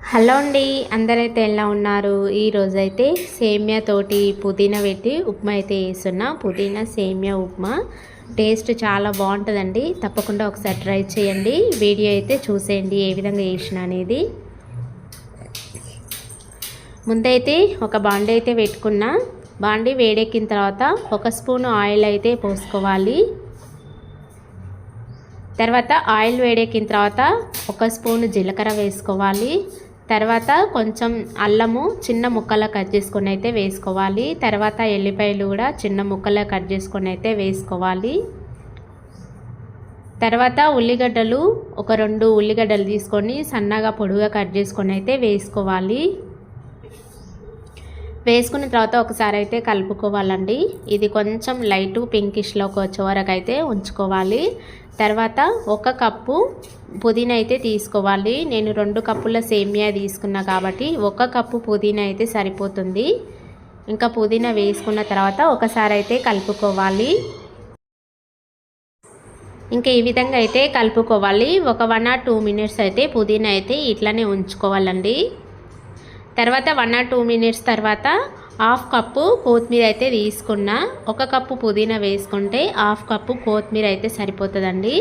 Hello అండి అందరైతే ఎలా ఉన్నారు? ఈరోజైతే సేమియా తోటి పుదీనా పెట్టి ఉప్మా అయితే వేస్తున్నా పుదీనా సేమియా ఉప్మా. టేస్ట్ చాలా బాగుంటుందండి. తప్పకుండా ఒకసారి ట్రై చేయండి. వీడియో అయితే చూసేయండి ఏ విధంగా వేసిన అనేది. ముందైతే ఒక బాండి అయితే పెట్టుకున్నా. బాండి వేడెక్కిన తర్వాత ఒక స్పూన్ ఆయిల్ అయితే పోసుకోవాలి. తర్వాత ఆయిల్ వేడెక్కిన తర్వాత ఒక స్పూన్ జీలకర్ర వేసుకోవాలి. తర్వాత కొంచెం అల్లము చిన్న ముక్కలా కట్ చేసుకొని అయితే వేసుకోవాలి. తర్వాత ఎల్లిపాయలు కూడా చిన్న ముక్కలా కట్ చేసుకొని అయితే వేసుకోవాలి. తర్వాత ఉల్లిగడ్డలు ఒక రెండు ఉల్లిగడ్డలు తీసుకొని సన్నగా పొడుగా కట్ చేసుకొని అయితే వేసుకోవాలి. వేసుకున్న తర్వాత ఒకసారి అయితే కలుపుకోవాలండి. ఇది కొంచెం లైట్ పింకిష్లోకి వచ్చే వరకు అయితే ఉంచుకోవాలి. తర్వాత ఒక కప్పు పుదీనా అయితే తీసుకోవాలి. నేను రెండు కప్పుల సేమియా తీసుకున్నా కాబట్టి ఒక కప్పు పుదీనా అయితే సరిపోతుంది. ఇంకా పుదీనా వేసుకున్న తర్వాత ఒకసారి అయితే కలుపుకోవాలి. ఇంకా ఈ విధంగా అయితే కలుపుకోవాలి. ఒక వన్ ఆర్ టూ మినిట్స్ అయితే పుదీనా అయితే ఇట్లానే ఉంచుకోవాలండి. తర్వాత వన్ ఆర్ టూ మినిట్స్ తర్వాత హాఫ్ కప్పు కొత్తిమీర అయితే తీసుకున్నా. ఒక కప్పు పుదీనా వేసుకుంటే హాఫ్ కప్పు కొత్తిమీర అయితే సరిపోతుందండి.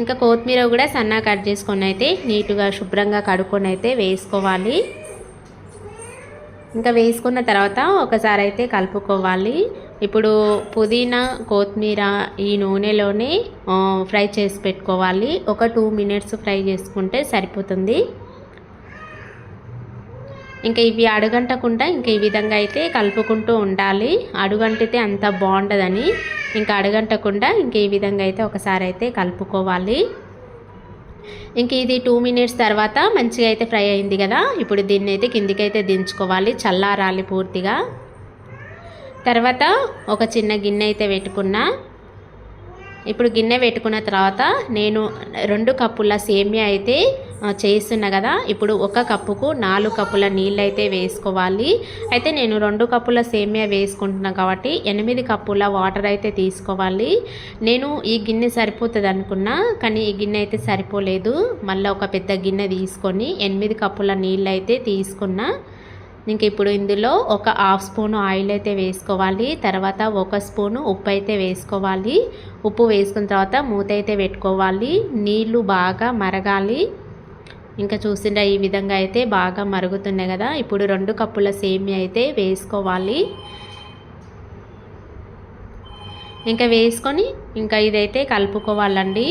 ఇంకా కొత్తిమీర కూడా సన్నగా కట్ చేసుకొని అయితే నీట్గా శుభ్రంగా కడుక్కొని అయితే వేసుకోవాలి. ఇంకా వేసుకున్న తర్వాత ఒకసారి అయితే కలుపుకోవాలి. ఇప్పుడు పుదీనా కొత్తిమీర ఈ నూనెలోనే ఫ్రై చేసి పెట్టుకోవాలి. ఒక టూ మినిట్స్ ఫ్రై చేసుకుంటే సరిపోతుంది. ఇంకా ఇవి అడుగంటకుండా ఇంకా ఈ విధంగా అయితే కలుపుకుంటూ ఉండాలి. అడుగంటితే అంత బాగుంటుందని ఇంకా అడుగంటకుండా ఇంకా ఈ విధంగా అయితే ఒకసారి అయితే కలుపుకోవాలి. ఇంక ఇది టూ మినిట్స్ తర్వాత మంచిగా అయితే ఫ్రై అయింది కదా. ఇప్పుడు దీన్ని అయితే కిందికైతే దించుకోవాలి చల్లారాలి పూర్తిగా. తర్వాత ఒక చిన్న గిన్నె అయితే పెట్టుకున్నా. ఇప్పుడు గిన్నె పెట్టుకున్న తర్వాత నేను రెండు కప్పుల సేమియా అయితే చేస్తున్నా కదా. ఇప్పుడు ఒక కప్పుకు నాలుగు కప్పుల నీళ్ళు అయితే వేసుకోవాలి. అయితే నేను రెండు కప్పుల సేమియా వేసుకుంటున్నాను కాబట్టి ఎనిమిది కప్పుల వాటర్ అయితే తీసుకోవాలి. నేను ఈ గిన్నె సరిపోతుంది అనుకున్నా కానీ ఈ గిన్నె అయితే సరిపోలేదు. మళ్ళీ ఒక పెద్ద గిన్నె తీసుకొని ఎనిమిది కప్పుల నీళ్ళు అయితే తీసుకున్నా. ఇంక ఇప్పుడు ఇందులో ఒక హాఫ్ స్పూను ఆయిల్ అయితే వేసుకోవాలి. తర్వాత ఒక స్పూను ఉప్పు అయితే వేసుకోవాలి. ఉప్పు వేసుకున్న తర్వాత మూత అయితే పెట్టుకోవాలి. నీళ్ళు బాగా మరగాలి. ఇంకా చూసిండ్రా ఈ విధంగా అయితే బాగా మరుగుతున్నాయి కదా. ఇప్పుడు రెండు కప్పుల సేమియా అయితే వేసుకోవాలి. ఇంకా వేసుకొని ఇంకా ఇదైతే కలుపుకోవాలండి.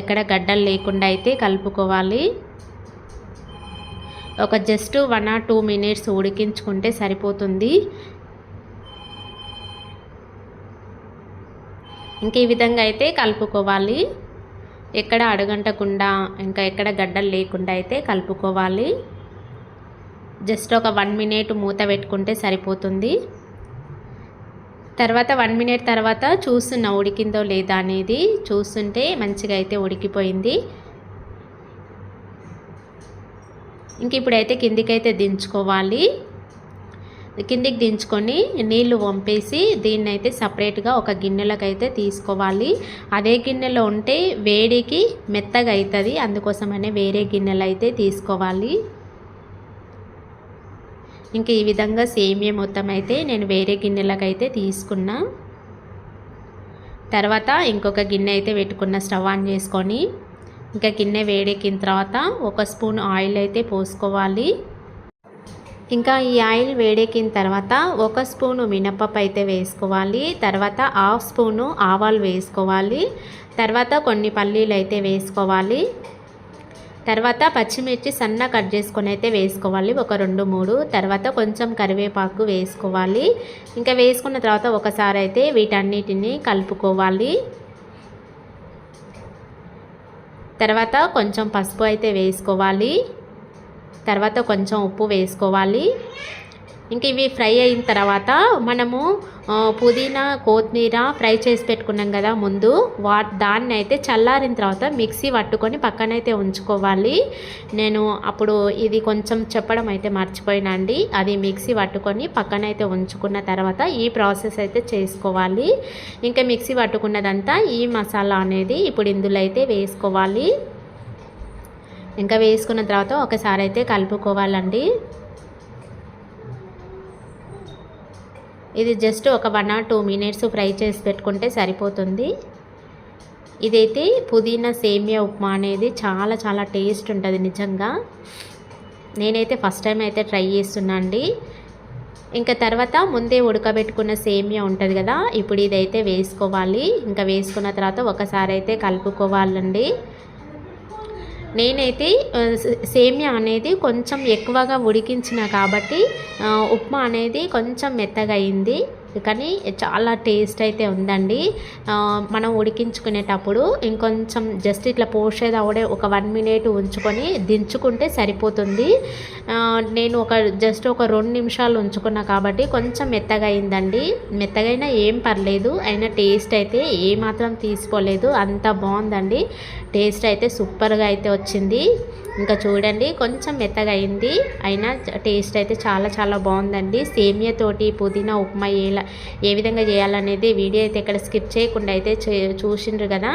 ఎక్కడ గడ్డలు లేకుండా అయితే కలుపుకోవాలి. ఒక just one or two minutes ఉడికించుకుంటే సరిపోతుంది. ఇంక ఈ విధంగా అయితే కలుపుకోవాలి. ఎక్కడ అడుగంటకుండా ఇంకా ఎక్కడ గడ్డలు లేకుండా అయితే కలుపుకోవాలి. జస్ట్ ఒక వన్ మినిట్ మూత పెట్టుకుంటే సరిపోతుంది. తర్వాత వన్ మినిట్ తర్వాత చూస్తున్నా ఉడికిందో లేదా అనేది. చూస్తుంటే మంచిగా అయితే ఉడికిపోయింది. ఇంక ఇప్పుడైతే కిందికైతే దించుకోవాలి. కిందికి దించుకొని నీళ్ళు వంపేసి దీన్ని అయితే సపరేట్గా ఒక గిన్నెలకైతే తీసుకోవాలి. అదే గిన్నెలో ఉంటే వేడికి మెత్తగా అవుతుంది అందుకోసమనే వేరే గిన్నెలు అయితే తీసుకోవాలి. ఇంక ఈ విధంగా సేమియా మొత్తం అయితే నేను వేరే గిన్నెలకైతే తీసుకున్నా. తర్వాత ఇంకొక గిన్నె అయితే పెట్టుకున్న స్టవ్ ఆన్ చేసుకొని ఇంకా గిన్నె వేడెక్కిన తర్వాత ఒక స్పూన్ ఆయిల్ అయితే పోసుకోవాలి. ఇంకా ఈ ఆయిల్ వేడెక్కిన తర్వాత ఒక స్పూను మినప్పప్పు అయితే వేసుకోవాలి తర్వాత హాఫ్ స్పూను ఆవాలు వేసుకోవాలి తర్వాత కొన్ని పల్లీలు అయితే వేసుకోవాలి తర్వాత పచ్చిమిర్చి సన్న కట్ చేసుకొని అయితే వేసుకోవాలి ఒక రెండు మూడు తర్వాత కొంచెం కరివేపాకు వేసుకోవాలి ఇంకా వేసుకున్న తర్వాత ఒకసారి అయితే వీటన్నిటిని కలుపుకోవాలి తర్వాత కొంచెం పసుపు అయితే వేసుకోవాలి తర్వాత కొంచెం ఉప్పు వేసుకోవాలి. ఇంక ఇవి ఫ్రై అయిన తర్వాత మనము పుదీనా కొత్తిమీర ఫ్రై చేసి పెట్టుకున్నాం కదా ముందు. వా దాన్ని అయితే చల్లారిన తర్వాత మిక్సీ పట్టుకొని పక్కనైతే ఉంచుకోవాలి. నేను అప్పుడు ఇది కొంచెం చెప్పడం అయితే మర్చిపోయినండి అది మిక్సీ పట్టుకొని పక్కనైతే ఉంచుకున్న తర్వాత ఈ ప్రాసెస్ అయితే చేసుకోవాలి. ఇంకా మిక్సీ పట్టుకున్నదంతా ఈ మసాలా అనేది ఇప్పుడు ఇందులో అయితే వేసుకోవాలి. ఇంకా వేసుకున్న తర్వాత ఒకసారి అయితే కలుపుకోవాలండి. ఇది జస్ట్ ఒక one or two minutes fry చేసి పెట్టుకుంటే సరిపోతుంది. ఇదైతే పుదీనా సేమియా ఉప్మా అనేది చాలా చాలా టేస్ట్ ఉంటుంది నిజంగా. నేనైతే ఫస్ట్ టైం అయితే ట్రై చేస్తున్నా అండి. ఇంకా తర్వాత ముందే ఉడకబెట్టుకున్న సేమియా ఉంటుంది కదా ఇప్పుడు ఇదైతే వేసుకోవాలి. ఇంకా వేసుకున్న తర్వాత ఒకసారి అయితే కలుపుకోవాలండి. నేనైతే సేమియా అనేది కొంచెం ఎక్కువగా ఉడికించిన కాబట్టి ఉప్మా అనేది కొంచెం మెత్తగా అయింది. కానీ చాలా టేస్ట్ అయితే ఉందండి. మనం ఉడికించుకునేటప్పుడు ఇంకొంచెం జస్ట్ ఇట్లా పోసేది అవడే ఒక వన్ మినిట్ ఉంచుకొని దించుకుంటే సరిపోతుంది. నేను ఒక జస్ట్ ఒక రెండు నిమిషాలు ఉంచుకున్నా కాబట్టి కొంచెం మెత్తగా అయిందండి. మెత్తగైనా ఏం పర్లేదు అయినా టేస్ట్ అయితే ఏమాత్రం తీసుకోలేదు. అంత బాగుందండి. టేస్ట్ అయితే సూపర్గా అయితే వచ్చింది. ఇంకా చూడండి కొంచెం మెత్తగా అయింది. అయినా టేస్ట్ అయితే చాలా చాలా బాగుందండి. సేమియాతోటి పుదీనా ఉప్మా ఎలా ఏ విధంగా చేయాలనేది వీడియో అయితే ఇక్కడ స్కిప్ చేయకుండా అయితే చూసిండ్రు కదా.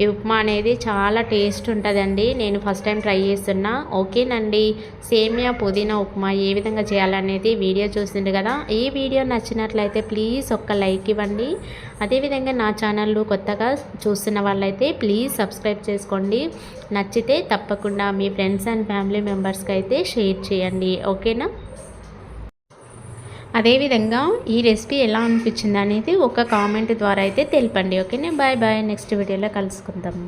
ఈ ఉప్మా అనేది చాలా టేస్ట్ ఉంటుందండి. నేను ఫస్ట్ టైం ట్రై చేస్తున్నా. ఓకేనండి. సేమియా పుదీనా ఉప్మా ఏ విధంగా చేయాలనేది వీడియో చూసిండ్రు కదా. ఈ వీడియో నచ్చినట్లయితే ప్లీజ్ ఒక్క లైక్ ఇవ్వండి. అదేవిధంగా నా ఛానల్లో కొత్తగా చూస్తున్న వాళ్ళైతే ప్లీజ్ సబ్స్క్రైబ్ చేసుకోండి. నచ్చితే తప్పకుండా మీ ఫ్రెండ్స్ అండ్ ఫ్యామిలీ మెంబర్స్కి అయితే షేర్ చేయండి. ఓకేనా? అదేవిధంగా ఈ రెసిపీ ఎలా అనిపించింది అనేది ఒక కామెంట్ ద్వారా అయితే తెలిపండి ఓకేనా? Bye bye. నెక్స్ట్ వీడియోలో కలుసుకుందాం.